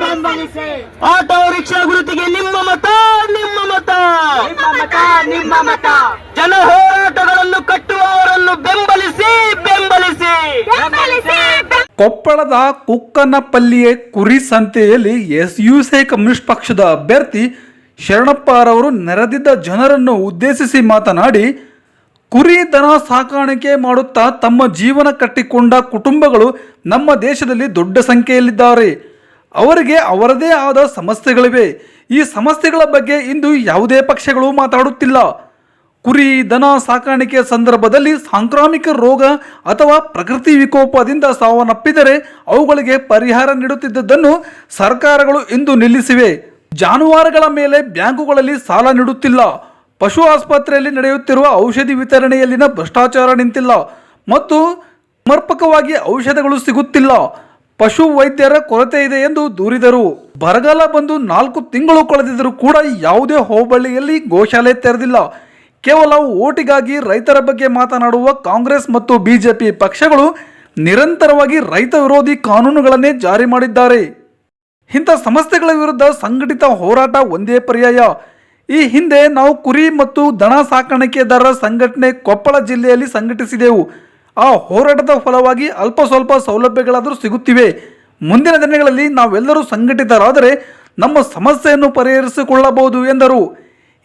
ಬೆಂಬಲಿಸಿ auto rickshaw ಗುರುತಿಗೆ ನಿಮ್ಮ ಮತ ನಿಮ್ಮ ಮತ. ನಿಮ್ಮ ಮತ ನಿಮ್ಮ ಮತ. ಜನ ಹೋರಾಟಗಳನ್ನು ಕಟ್ಟುವವರನ್ನು ಬೆಂಬಲಿಸಿ ಬೆಂಬಲಿಸಿ. ಬೆಂಬಲಿಸಿ ಕೊಪ್ಪಳದ ಕುಕ್ಕನಪಲ್ಲಿಯ ಕುರಿ ಸಂತೆಯಲ್ಲಿ ಎಸ್ ಯು ಸಿ ಕಮ್ಯುನಿಸ್ಟ್ ಪಕ್ಷದ ಅಭ್ಯರ್ಥಿ ಶರಣಪ್ಪರವರು ನೆರೆದಿದ್ದ ಜನರನ್ನು ಉದ್ದೇಶಿಸಿ ಮಾತನಾಡಿ ಕುರಿ ದನ ಸಾಕಾಣಿಕೆ ಮಾಡುತ್ತಾ ತಮ್ಮ ಜೀವನ ಕಟ್ಟಿಕೊಂಡ ಕುಟುಂಬಗಳು ನಮ್ಮ ದೇಶದಲ್ಲಿ ದೊಡ್ಡ ಸಂಖ್ಯೆಯಲ್ಲಿದ್ದಾರೆ. ಅವರಿಗೆ ಅವರದೇ ಆದ ಸಮಸ್ಯೆಗಳಿವೆ. ಈ ಸಮಸ್ಯೆಗಳ ಬಗ್ಗೆ ಇಂದು ಯಾವುದೇ ಪಕ್ಷಗಳು ಮಾತಾಡುತ್ತಿಲ್ಲ. ಕುರಿ ದನ ಸಾಕಾಣಿಕೆ ಸಂದರ್ಭದಲ್ಲಿ ಸಾಂಕ್ರಾಮಿಕ ರೋಗ ಅಥವಾ ಪ್ರಕೃತಿ ವಿಕೋಪದಿಂದ ಸಾವನ್ನಪ್ಪಿದರೆ ಅವುಗಳಿಗೆ ಪರಿಹಾರ ನೀಡುತ್ತಿದ್ದುದನ್ನು ಸರ್ಕಾರಗಳು ಇಂದು ನಿಲ್ಲಿಸಿವೆ. ಜಾನುವಾರುಗಳ ಮೇಲೆ ಬ್ಯಾಂಕುಗಳಲ್ಲಿ ಸಾಲ ನೀಡುತ್ತಿಲ್ಲ. ಪಶು ಆಸ್ಪತ್ರೆಯಲ್ಲಿ ನಡೆಯುತ್ತಿರುವ ಔಷಧಿ ವಿತರಣೆಯಲ್ಲಿನ ಭ್ರಷ್ಟಾಚಾರ ನಿಂತಿಲ್ಲ ಮತ್ತು ಸಮರ್ಪಕವಾಗಿ ಔಷಧಗಳು ಸಿಗುತ್ತಿಲ್ಲ. ಪಶು ವೈದ್ಯರ ಕೊರತೆ ಇದೆ ಎಂದು ದೂರಿದರು. ಬರಗಾಲ ಬಂದು ನಾಲ್ಕು ತಿಂಗಳು ಕಳೆದಿದ್ದರೂ ಕೂಡ ಯಾವುದೇ ಹೋಬಳಿಯಲ್ಲಿ ಗೋಶಾಲೆ ತೆರೆದಿಲ್ಲ. ಕೇವಲ ಓಟಿಗಾಗಿ ರೈತರ ಬಗ್ಗೆ ಮಾತನಾಡುವ ಕಾಂಗ್ರೆಸ್ ಮತ್ತು ಬಿಜೆಪಿ ಪಕ್ಷಗಳು ನಿರಂತರವಾಗಿ ರೈತ ವಿರೋಧಿ ಕಾನೂನುಗಳನ್ನೇ ಜಾರಿ ಮಾಡಿದ್ದಾರೆ. ಇಂಥ ಸಮಸ್ಯೆಗಳ ವಿರುದ್ಧ ಸಂಘಟಿತ ಹೋರಾಟ ಒಂದೇ ಪರ್ಯಾಯ. ಈ ಹಿಂದೆ ನಾವು ಕುರಿ ಮತ್ತು ದನ ಸಾಕಾಣಿಕೆದಾರರ ಸಂಘಟನೆ ಕೊಪ್ಪಳ ಜಿಲ್ಲೆಯಲ್ಲಿ ಸಂಘಟಿಸಿದೆವು. ಆ ಹೋರಾಟದ ಫಲವಾಗಿ ಅಲ್ಪ ಸ್ವಲ್ಪ ಸೌಲಭ್ಯಗಳಾದರೂ ಸಿಗುತ್ತಿವೆ. ಮುಂದಿನ ದಿನಗಳಲ್ಲಿ ನಾವೆಲ್ಲರೂ ಸಂಘಟಿತರಾದರೆ ನಮ್ಮ ಸಮಸ್ಯೆಯನ್ನು ಪರಿಹರಿಸಿಕೊಳ್ಳಬಹುದು ಎಂದರು.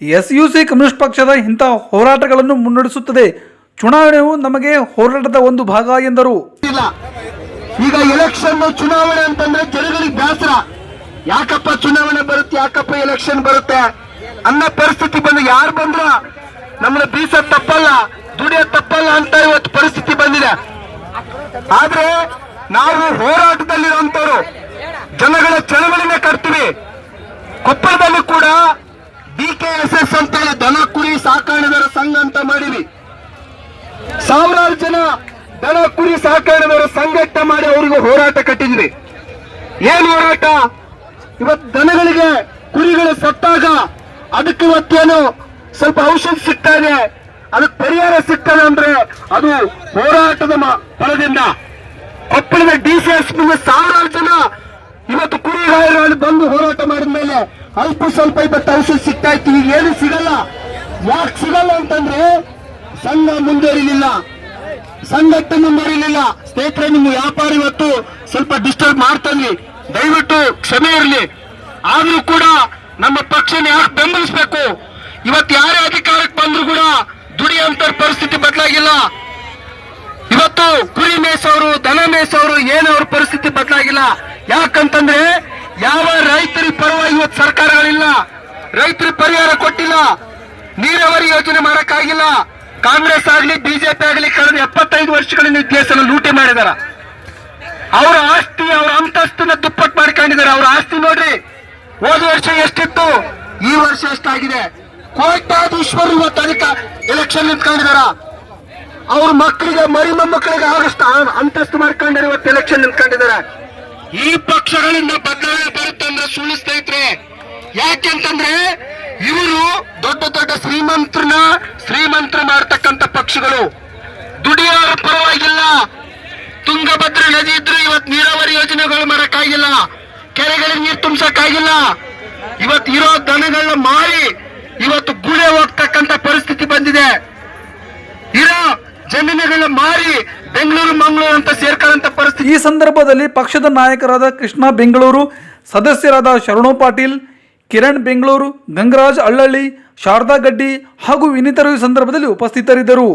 ಎಸ್ ಯು ಸಿ ಕಮ್ಯುನಿಸ್ಟ್ ಪಕ್ಷದ ಇಂಥ ಹೋರಾಟಗಳನ್ನು ಮುನ್ನಡೆಸುತ್ತದೆ. ಚುನಾವಣೆಯು ನಮಗೆ ಹೋರಾಟದ ಒಂದು ಭಾಗ ಎಂದರು. ಈಗ ಎಲೆಕ್ಷನ್ ಚುನಾವಣೆ ಅಂತಂದ್ರೆ ಜನಗಳಿಗೆ ಬೇಸರ ಯಾಕಪ್ಪ ಚುನಾವಣೆ ಬರುತ್ತೆ, ಯಾಕಪ್ಪ ಎಲೆಕ್ಷನ್ ಬರುತ್ತೆ? ಅನ್ನೋ ಪರಿಸ್ಥಿತಿ ಬಂದು ಯಾರು ಬಂದ್ರ ನಮ್ಮನ್ನ ಬೀಸ ತಪ್ಪಲ್ಲ ದುಡಿಯ ತಪ್ಪಲ್ಲ ಅಂತ ಇವತ್ತು ಪರಿಸ್ಥಿತಿ ಬಂದಿದೆ. ಆದ್ರೆ ನಾವು ಹೋರಾಟದಲ್ಲಿರುವಂತವ್ರು ಜನಗಳ ಚಳವಳಿನ ಕರ್ತೀವಿ ಕೊಪ್ಪಳದಲ್ಲಿ ಕೂಡ ಡಿ ಕೆ ಎಸ್ ಎಸ್ ಅಂತ ದನ ಕುರಿ ಸಾಕಾಣಿದಾರ ಸಂಘ ಅಂತ ಮಾಡಿವಿ ಸಾವಿರಾರು ಜನ ದನ ಕುರಿ ಸಾಕಾಣಿದರ ಸಂಘಟನೆ ಮಾಡಿ ಅವರಿಗೆ ಹೋರಾಟ ಕಟ್ಟಿದ್ವಿ. ಏನ್ ಹೋರಾಟ? ಇವತ್ತು ದನಗಳಿಗೆ ಕುರಿಗಳು ಸತ್ತಾಗ ಅದಕ್ಕೆ ಇವತ್ತೇನು ಸ್ವಲ್ಪ ಔಷಧಿ ಸಿಗ್ತಾ ಇದೆ. ಅದಕ್ಕೆ ಪರಿಹಾರ ಸಿಗ್ತದೆ ಅಂದ್ರೆ ಅದು ಹೋರಾಟದ ಫಲದಿಂದ ಕೊಪ್ಪಳದ ಡಿ ಸಿ ಎಸ್ ಸಾವಿರಾರು ಜನ ಇವತ್ತು ಕುರಿಗಾಯಗಳು ಬಂದು ಹೋರಾಟ ಮಾಡಿದ ಮೇಲೆ ಅಲ್ಪ ಸ್ವಲ್ಪ ಇವತ್ತು ಔಷಧ ಸಿಗ್ತಾ ಇತ್ತು ಈಗ ಏನು ಸಿಗಲ್ಲ. ಯಾಕೆ ಸಿಗಲ್ಲ ಅಂತಂದ್ರೆ ಸಂಘ ಮುಂದುವರಿಲಿಲ್ಲ. ಸಂಘಟನೆ ಮುಂದುವರಿಲಿಲ್ಲ ಸ್ನೇಹಿತರೆ, ನಿಮ್ಮ ವ್ಯಾಪಾರ ಇವತ್ತು ಸ್ವಲ್ಪ ಡಿಸ್ಟರ್ಬ್ ಮಾಡ್ತಾನೆ ದಯವಿಟ್ಟು ಕ್ಷಮೆ ಇರಲಿ. ಆದ್ರೂ ಕೂಡ ನಮ್ಮ ಪಕ್ಷನ ಯಾಕೆ ಬೆಂಬಲಿಸಬೇಕು? ಇವತ್ತು ಯಾರೇ ಅಧಿಕಾರಕ್ಕೆ ಬಂದ್ರು ಕೂಡ ದುಡಿಯಂತ ಪರಿಸ್ಥಿತಿ ಬದಲಾಗಿಲ್ಲ. ಇವತ್ತು ಕುರಿ ಮೇಸವರು ದನ ಮೇಸವರು ಏನು ಅವ್ರ ಪರಿಸ್ಥಿತಿ ಬದಲಾಗಿಲ್ಲ. ಯಾಕಂತಂದ್ರೆ ಯಾವ ರೈತರ ಪರವಾಗಿ ಇವತ್ತು ಸರ್ಕಾರಗಳಿಲ್ಲ. ರೈತರಿಗೆ ಪರಿಹಾರ ಕೊಟ್ಟಿಲ್ಲ. ನೀರಾವರಿ ಯೋಜನೆ ಮಾಡಕ್ಕಾಗಿಲ್ಲ. ಕಾಂಗ್ರೆಸ್ ಆಗಲಿ, ಬಿಜೆಪಿ ಆಗಲಿ ಕಳೆದ ಎಪ್ಪತ್ತೈದು ವರ್ಷಗಳಿಂದ ದೇಶನ ಲೂಟಿ ಮಾಡಿದಾರ. ಅವರ ಆಸ್ತಿ, ಅವರ ಅಂತಸ್ತನ್ನ ದುಪ್ಪಟ್ಟು ಮಾಡ್ಕೊಂಡಿದ್ದಾರೆ ಅವರ ಆಸ್ತಿ ನೋಡ್ರಿ. ಹೋದ ವರ್ಷ ಎಷ್ಟಿತ್ತು? ಈ ವರ್ಷ ಎಷ್ಟಾಗಿದೆ? ಕೋಟ್ಯಾಧೀಶ್ವರರು ಇವತ್ತು ಎಲೆಕ್ಷನ್ ನಿಂತ್ಕೊಂಡಿದಾರ? ಅವ್ರ ಮಕ್ಕಳಿಗೆ ಮರಿ ಮೊಮ್ಮಕ್ಕಳಿಗೆ ಆಗಸ್ಟ್ ಅಂತಸ್ತು ಮಾಡ್ಕೊಂಡ್ರೆ ಇವತ್ತು ಎಲೆಕ್ಷನ್ ನಿಂತ್ಕೊಂಡಿದ್ದಾರೆ ಈ ಪಕ್ಷಗಳಿಂದ ಬದಲಾವಣೆ ಬರುತ್ತೆ ಅಂದ್ರೆ ಸುಳ್ಳು ಸ್ನೇಹಿತರೆ. ಯಾಕೆಂತಂದ್ರೆ ಇವರು ದೊಡ್ಡ ದೊಡ್ಡ ಶ್ರೀಮಂತರನ್ನ ಶ್ರೀಮಂತರ ಮಾಡ್ತಕ್ಕಂಥ ಪಕ್ಷಗಳು. ದುಡಿಯೋರ ಪರವಾಗಿಲ್ಲ. ತುಂಗಭದ್ರ ನದಿ ಇದ್ರೆ ಇವತ್ತು ನೀರಾವರಿ ಯೋಜನೆಗಳು ಮಾಡಕ್ಕಾಗಿಲ್ಲ ಕೆರೆಗಳಿಗೆ ನೀರು ತುಂಬಿಸಕ್ಕಾಗಿಲ್ಲ. ಇವತ್ತು ಇರೋ ದನಗಳನ್ನ ಮಾರಿ ಇವತ್ತು ಗುಳೆ ಹೋಗ್ತಕ್ಕಂತ ಪರಿಸ್ಥಿತಿ ಬಂದಿದೆ. ಇರೋ ಜಮೀನುಗಳನ್ನ ಮಾರಿ ಬೆಂಗಳೂರು, ಮಂಗಳೂರು ಅಂತ ಸೇರ್ಕೊಂಡಂತ ಪರಿಸ್ಥಿತಿ. ಈ ಸಂದರ್ಭದಲ್ಲಿ ಪಕ್ಷದ ನಾಯಕರಾದ ಕೃಷ್ಣ ಬೆಂಗಳೂರು, ಸದಸ್ಯರಾದ ಶರಣು ಪಾಟೀಲ್, ಕಿರಣ್ ಬೆಂಗಳೂರು, ಗಂಗರಾಜ್ ಅಳ್ಳಳ್ಳಿ, ಶಾರದಾ ಗಡ್ಡಿ ಹಾಗೂ ಇನ್ನಿತರರು ಸಂದರ್ಭದಲ್ಲಿ ಉಪಸ್ಥಿತರಿದ್ದರು.